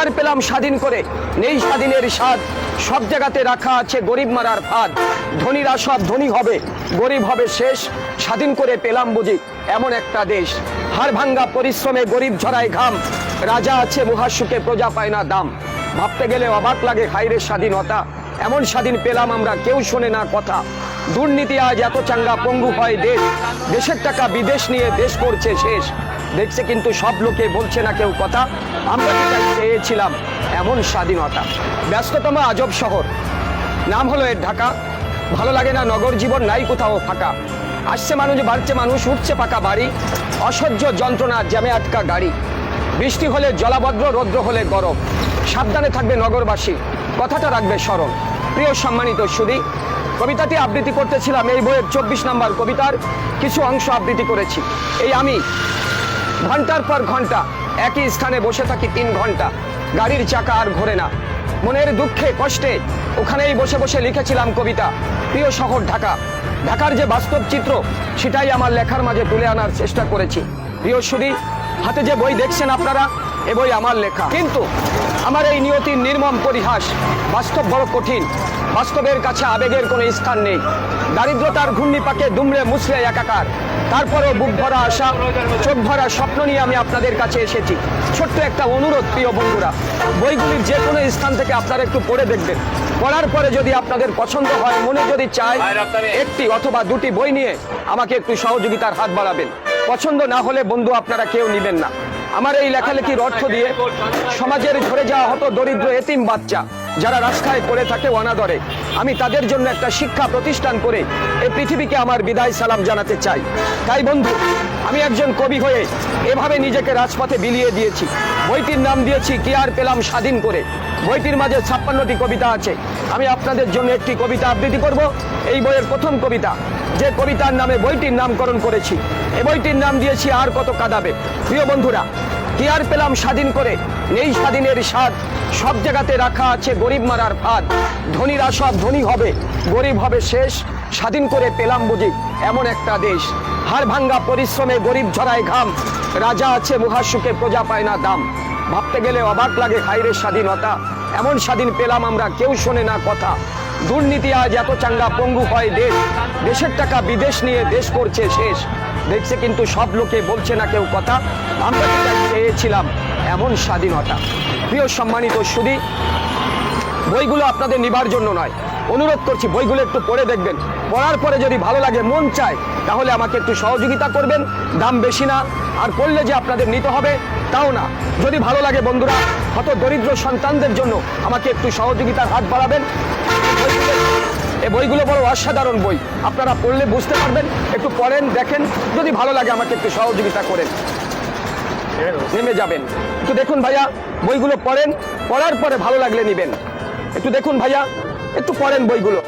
আর পেলাম স্বাধীন করে। নেই স্বাধীনের স্বাদ, সব জায়গাতে রাখা আছে গরিব মারার ফাঁদ ধনীরা সব ধনী হবে, গরিব হবে শেষ। স্বাধীন করে পেলাম বুঝি, এমন একটা দেশ। হাড় ভাঙ্গা পরিশ্রমে গরিব ঝরায় ঘাম। রাজা আছে মুহাসুকে প্রজা পায় না দাম। ভাবতে গেলে অবাক লাগে হাইরের স্বাধীনতা। এমন স্বাধীন পেলাম আমরা, কেউ শোনে না কথা। দুর্নীতি আজ এত চাঙ্গা, পঙ্গু হয় দেশ। দেশের টাকা বিদেশ নিয়ে দেশ করছে শেষ। দেখছে কিন্তু সব লোকে বলছে না কেউ কথা। আমরা চেয়েছিলাম, এমন স্বাধীনতা। ব্যস্ততম আজব শহর। নাম হলো এর ঢাকা। ভালো লাগে না নগর জীবন, নাই কোথাও ফাঁকা। আসছে মানুষ, বাড়ছে মানুষ, উঠছে পাকা বাড়ি। অসহ্য যন্ত্রণা, জ্যামে আটকা গাড়ি। বৃষ্টি হলে জলাবদ্র রৌদ্র হলে গরম। সাবধানে থাকবে নগরবাসী। কথাটা রাখবে স্মরণ। প্রিয় সম্মানিত সুদী কবিতাটি আবৃত্তি করতেছিলাম এই বইয়ের চব্বিশ নম্বর কবিতার কিছু অংশ আবৃত্তি করেছি। এই আমি ঘণ্টার পর ঘণ্টা, একই স্থানে বসে থাকি তিন ঘণ্টা। গাড়ির চাকা আর ঘোরে না। মনের দুঃখে, কষ্টে ওখানেই বসে বসে লিখেছিলাম কবিতা। প্রিয় শহর ঢাকা, ঢাকার যে বাস্তব চিত্র, সেটাই আমার লেখার মাঝে তুলে আনার চেষ্টা করেছি। প্রিয় সুদী হাতে যে বই দেখছেন আপনারা এ বই আমার লেখা। কিন্তু আমার এই নিয়তির নির্মম পরিহাস বাস্তব বড় কঠিন। বাস্তবের কাছে আবেগের কোনো স্থান নেই। দারিদ্রতার ঘূর্ণিপাকে দুমড়ে মুছড়ে একাকার। তারপরেও বুক ভরা আশা চোখ ভরা স্বপ্ন নিয়ে আমি আপনাদের কাছে এসেছি। ছোট্ট একটা অনুরোধ প্রিয় বন্ধুরা। বইগুলির যে কোনো স্থান থেকে আপনারা একটু পড়ে দেখবেন। পড়ার পরে যদি আপনাদের পছন্দ হয় মনে যদি চায় একটি অথবা দুটি বই নিয়ে আমাকে একটু সহযোগিতার হাত বাড়াবেন। পছন্দ না হলে বন্ধু আপনারা কেউ নেবেন না। আমার এই লেখালেখির অর্থ দিয়ে সমাজের ঘরে যাওয়া হতো দরিদ্র এতিম বাচ্চা যারা রাস্তায় পড়ে থাকে অনাদরে। আমি তাদের জন্য একটা শিক্ষা প্রতিষ্ঠান করে এই পৃথিবীকে আমার বিদায় সালাম জানাতে চাই। তাই বন্ধু, আমি একজন কবি হয়ে এভাবে নিজেকে রাজপথে বিলিয়ে দিয়েছি। বইটির নাম দিয়েছি, কি আর পেলাম স্বাধীন করে? বইটির মাঝে ছাপ্পান্নটি কবিতা আছে। আমি আপনাদের জন্য একটি কবিতা আবৃত্তি করব। এই বইয়ের প্রথম কবিতা, যে কবিতার নামে বইটির নামকরণ করেছি। এই বইটির নাম দিয়েছি, আর কত কাঁদাবে। প্রিয় বন্ধুরা, কি আর পেলাম স্বাধীন করে? নেই স্বাধীনের স্বাদ। সব জায়গাতে রাখা আছে গরিব মারার ফাঁদ। ধনীরা সব ধনী হবে, গরিব হবে শেষ। স্বাধীন করে পেলাম বুঝি, এমন একটা দেশ। হাড় ভাঙ্গা পরিশ্রমে গরিব ঝরায় ঘাম। রাজা আছে মুহাসুকে প্রজা পায় না দাম। ভাবতে গেলে অবাক লাগে হাইরের স্বাধীনতা। এমন স্বাধীন পেলাম আমরা, কেউ শোনে না কথা। দুর্নীতি আজ এত চাঙ্গা, পঙ্গু হয় দেশ। দেশের টাকা বিদেশ নিয়ে দেশ করছে শেষ। দেখছে কিন্তু সব লোকে বলছে না কেউ কথা। আমরা চেয়েছিলাম, এমন স্বাধীনতা। প্রিয় সম্মানিত সুদী বইগুলো আপনাদের নিবার জন্য নয়। অনুরোধ করছি, বইগুলো একটু পড়ে দেখবেন। পড়ার পরে যদি ভালো লাগে, মন চায়, তাহলে আমাকে একটু সহযোগিতা করবেন। দাম বেশি না। আর পড়লে যে আপনাদের নিতে হবে, তাও না। যদি ভালো লাগে বন্ধুরা, হত দরিদ্র সন্তানদের জন্য আমাকে একটু সহযোগিতার হাত বাড়াবেন। এই বইগুলো বড় অসাধারণ বই। আপনারা পড়লে বুঝতে পারবেন, একটু পড়েন, দেখেন। যদি ভালো লাগে আমাকে একটু সহযোগিতা করেন। নেমে যাবেন। একটু দেখুন ভাইয়া, বইগুলো পড়েন, পড়ার পরে ভালো লাগলে নিবেন। একটু দেখুন ভাইয়া, একটু পড়েন বইগুলো।